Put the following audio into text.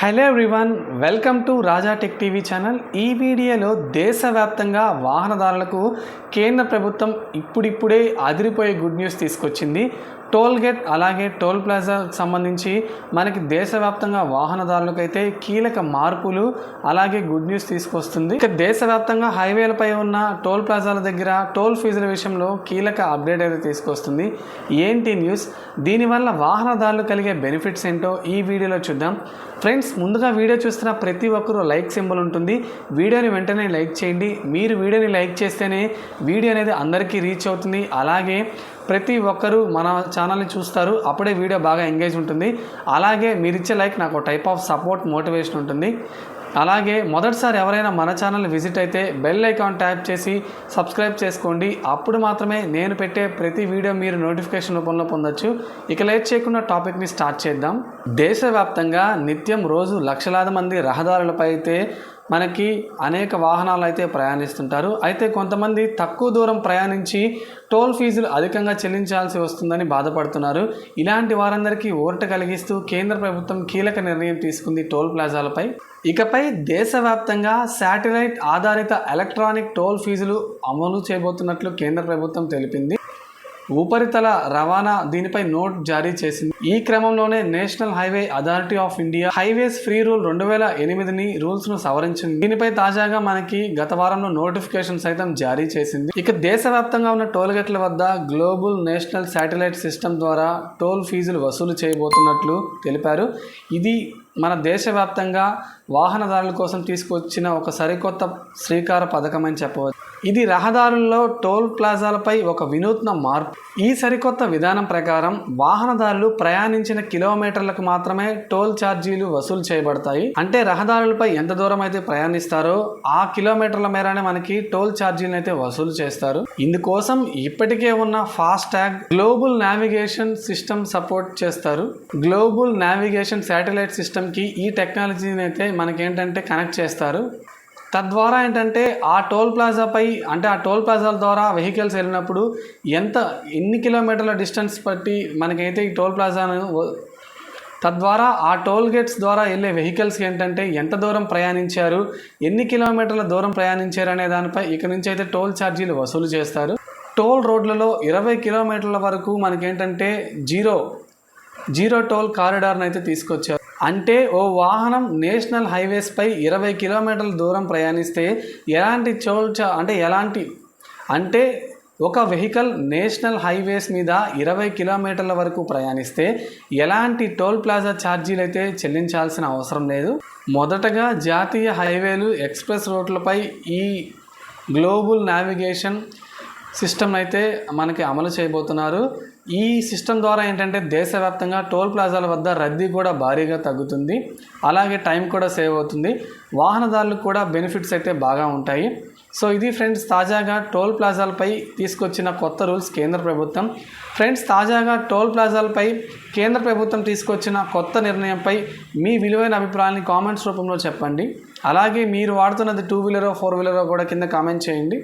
Hello everyone welcome to Raja tech TV channel ఈ వీడియోలో దేశవ్యాప్తంగా వాహనదారులకు కేంద్ర ప్రభుత్వం ఇప్పుడిప్పుడే అదిరిపోయే గుడ్ న్యూస్ తీసుకొచ్చింది. టోల్ గేట్ అలాగే టోల్ ప్లాజాకు సంబంధించి మనకి దేశవ్యాప్తంగా వాహనదారులకు అయితే కీలక మార్పులు అలాగే గుడ్ న్యూస్ తీసుకొస్తుంది. ఇక దేశవ్యాప్తంగా హైవేలపై ఉన్న టోల్ ప్లాజాల దగ్గర టోల్ ఫీజుల విషయంలో కీలక అప్డేట్ అయితే తీసుకొస్తుంది. ఏంటి న్యూస్? దీనివల్ల వాహనదారులు కలిగే బెనిఫిట్స్ ఏంటో ఈ వీడియోలో చూద్దాం. ఫ్రెండ్స్ ముందుగా వీడియో చూస్తున్న ప్రతి ఒక్కరూ లైక్ సింబల్ ఉంటుంది. వీడియోని వెంటనే లైక్ చేయండి. మీరు వీడియోని లైక్ చేస్తేనే వీడియో అనేది అందరికీ రీచ్ అవుతుంది. అలాగే ప్రతి ఒక్కరూ మన ఛానల్ని చూస్తారు అప్పుడే వీడియో బాగా ఎంగేజ్ ఉంటుంది. అలాగే మీరిచ్చే లైక్ నాకు టైప్ ఆఫ్ సపోర్ట్ మోటివేషన్ ఉంటుంది. అలాగే మొదటిసారి ఎవరైనా మన ఛానల్ విజిట్ అయితే బెల్ ఐకాన్ ట్యాప్ చేసి సబ్స్క్రైబ్ చేసుకోండి. అప్పుడు మాత్రమే నేను పెట్టే ప్రతి వీడియో మీరు నోటిఫికేషన్ రూపంలో పొందొచ్చు. ఇక లేట్ చేయకుండా టాపిక్ని స్టార్ట్ చేద్దాం. దేశవ్యాప్తంగా నిత్యం రోజు లక్షలాది మంది రహదారులపై అయితే మనకి అనేక వాహనాలు అయితే ప్రయాణిస్తుంటారు. అయితే కొంతమంది తక్కువ దూరం ప్రయాణించి టోల్ ఫీజులు అధికంగా చెల్లించాల్సి వస్తుందని బాధపడుతున్నారు. ఇలాంటి వారందరికీ ఊరట కలిగిస్తూ కేంద్ర ప్రభుత్వం కీలక నిర్ణయం తీసుకుంది టోల్ ప్లాజాలపై. ఇకపై దేశవ్యాప్తంగా శాటిలైట్ ఆధారిత ఎలక్ట్రానిక్ టోల్ ఫీజులు అమలు చేయబోతున్నట్లు కేంద్ర ప్రభుత్వం తెలిపింది. ఉపరితల రవాణా దీనిపై నోట్ జారీ చేసింది. ఈ క్రమంలోనే National Highway Authority of India highways free rule రెండు వేల ఎనిమిదిని రూల్స్ను సవరించింది. దీనిపై తాజాగా మనకి గత వారంలో నోటిఫికేషన్ సైతం జారీ చేసింది. ఇక దేశవ్యాప్తంగా ఉన్న టోల్ గేట్ల వద్ద గ్లోబల్ నేషనల్ శాటిలైట్ సిస్టమ్ ద్వారా టోల్ ఫీజులు వసూలు చేయబోతున్నట్లు తెలిపారు. ఇది మన దేశవ్యాప్తంగా వాహనదారుల కోసం తీసుకొచ్చిన ఒక సరికొత్త శ్రీకార పథకం అని చెప్పవచ్చు. ఇది రహదారుల్లో టోల్ ప్లాజాలపై ఒక వినూత్న మార్పు. ఈ సరికొత్త విధానం ప్రకారం వాహనదారులు ప్రయాణించిన కిలోమీటర్లకు మాత్రమే టోల్ ఛార్జీలు వసూలు చేయబడతాయి. అంటే రహదారులపై ఎంత దూరం అయితే ప్రయాణిస్తారో ఆ కిలోమీటర్ల మేరనే మనకి టోల్ ఛార్జీలను అయితే వసూలు చేస్తారు. ఇందుకోసం ఇప్పటికే ఉన్న fast tag global navigation system support చేస్తారు. గ్లోబల్ నావిగేషన్ శాటిలైట్ సిస్టమ్ సిస్టమ్కి ఈ టెక్నాలజీని అయితే మనకేంటంటే కనెక్ట్ చేస్తారు. తద్వారా ఏంటంటే ఆ టోల్ ప్లాజాపై అంటే ఆ టోల్ ప్లాజాల ద్వారా వెహికల్స్ వెళ్ళినప్పుడు ఎంత ఎన్ని కిలోమీటర్ల డిస్టెన్స్ బట్టి మనకైతే ఈ టోల్ ప్లాజాను తద్వారా ఆ టోల్ గేట్స్ ద్వారా వెళ్ళే వెహికల్స్కి ఏంటంటే ఎంత దూరం ప్రయాణించారు ఎన్ని కిలోమీటర్ల దూరం ప్రయాణించారు అనే దానిపై ఇక నుంచి అయితే టోల్ ఛార్జీలు వసూలు చేస్తారు. టోల్ రోడ్లలో ఇరవై కిలోమీటర్ల వరకు మనకేంటంటే జీరో జీరో టోల్ కారిడార్ని అయితే తీసుకొచ్చారు. అంటే ఓ వాహనం నేషనల్ హైవేస్పై ఇరవై కిలోమీటర్ల దూరం ప్రయాణిస్తే ఎలాంటి చోల్చ చా అంటే ఎలాంటి అంటే ఒక వెహికల్ నేషనల్ హైవేస్ మీద ఇరవై కిలోమీటర్ల వరకు ప్రయాణిస్తే ఎలాంటి టోల్ ప్లాజా ఛార్జీలు అయితే చెల్లించాల్సిన అవసరం లేదు. మొదటగా జాతీయ హైవేలు ఎక్స్ప్రెస్ రోడ్లపై ఈ గ్లోబల్ నావిగేషన్ సిస్టమ్ అయితే మనకి అమలు చేయబోతున్నారు. ఈ సిస్టమ్ ద్వారా ఏంటంటే దేశవ్యాప్తంగా టోల్ ప్లాజాల వద్ద రద్దీ కూడా భారీగా తగ్గుతుంది. అలాగే టైం కూడా సేవ్ అవుతుంది. వాహనదారులకు కూడా బెనిఫిట్స్ అయితే బాగా ఉంటాయి. సో ఇది ఫ్రెండ్స్ తాజాగా టోల్ ప్లాజాలపై తీసుకొచ్చిన కొత్త రూల్స్ కేంద్ర ప్రభుత్వం. ఫ్రెండ్స్ తాజాగా టోల్ ప్లాజాలపై కేంద్ర ప్రభుత్వం తీసుకొచ్చిన కొత్త నిర్ణయంపై మీ విలువైన అభిప్రాయాన్ని కామెంట్స్ రూపంలో చెప్పండి. అలాగే మీరు వాడుతున్నది టూ వీలరో ఫోర్ వీలరో కూడా కింద కామెంట్ చేయండి.